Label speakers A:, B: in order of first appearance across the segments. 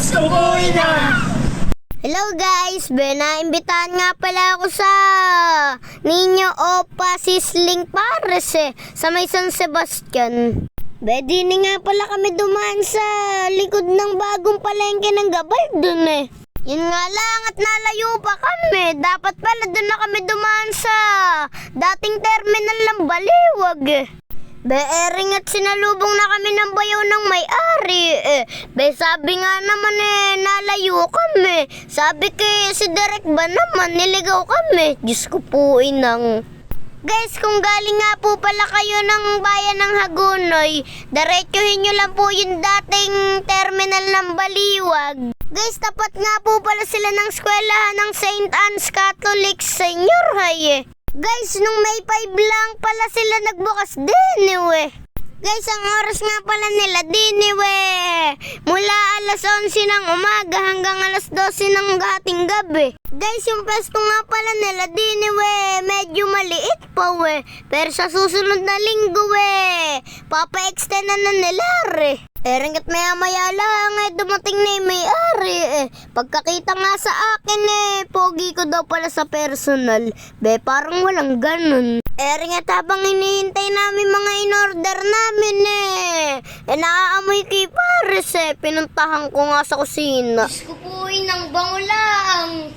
A: Diyos ko po, ina!
B: Hello guys, be naimbitahan nga pala ako sa Nino Opa Sisling Pares eh, sa may San Sebastian. Di na nga pala kami dumaan sa likod ng bagong palengke ng Gabal dun eh. Yun nga lang at nalayo pa kami. Dapat pala dun na kami dumaan sa dating terminal ng Baliwag eh. Be, ering at sinalubong na kami ng bayaw ng may-ari. Eh, be, sabi nga naman eh, nalayo kami. Sabi kay si Derek ba naman, niligaw kami. Diyos ko po, inang. Guys, kung galing nga po pala kayo ng bayan ng Hagunoy, diretsuhin nyo lang po yung dating terminal ng Baliwag. Guys, tapat nga po pala sila ng eskwelahan ng St. Anne's Catholic Senior High eh. Guys, nung May 5 lang pala sila nagbukas din eh. Guys, ang oras nga pala nila din eh. Mula alas 11 ng umaga hanggang alas 12 ng gating gabi. Guys, yung pwesto nga pala nila din eh. Medyo maliit pa we. Pero sa susunod na linggo eh. Papa-extend na na nila re. Eh, ringat maya maya lang eh, dumating na yung may-ari eh. Pagkakita nga sa akin eh, pogi ko daw pala sa personal. Be, parang walang ganun. Eh, ringat habang hinihintay namin mga in-order namin eh. Eh, naaamoy kay Paris eh. Pinuntahan ko nga sa kusina. Diyos ko po, inang bango lang.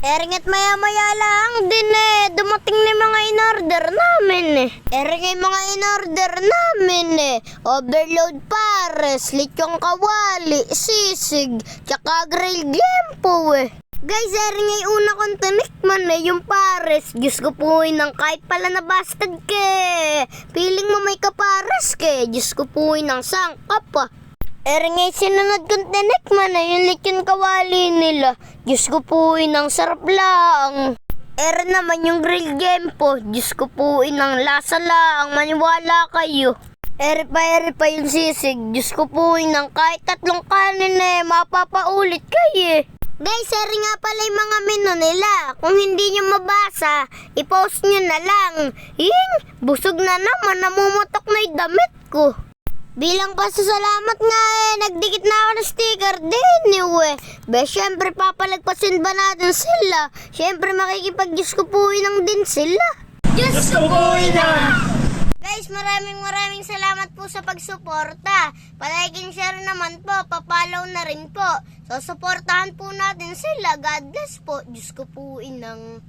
B: Eringat maya maya lang din eh. Dumating na mga in-order namin eh. Eringat mga in-order namin eh. Overload pares, lichong kawali, sisig, tsaka grill gempo eh. Guys, eringat una kong tinikman eh, yung pares. Diyos ko po ng kahit pala na bastard ke. Piling mo may kapares ke. Diyos ko po ng sangkap ah. Ere ngay sinunod kong tinikman na yung lechon kawali nila. Diyos ko po ang sarap lang. Ere naman yung grill game po. Diyos ko po ang lasa lang. Maniwala kayo. Ere pa ere pa yung sisig. Diyos ko po ng kahit tatlong kanin eh. Mapapaulit kayo eh. Guys, ere nga pala yung mga menu nila. Kung hindi nyo mabasa, i-post nyo na lang. Ying, busog na naman. Namumutok na yung damit ko. Bilang pasasalamat nga eh, nagdikit na ako ng sticker din eh. Be, syempre papalagpasin ba natin sila? Syempre makikipag-Diyos ko po lang din sila.
A: Diyos ko po, ina!
B: Guys, maraming maraming salamat po sa pagsuporta. Palike and share naman po, papalaw na rin po. So, suportahan po natin sila. God bless po. Diyos ko po inang...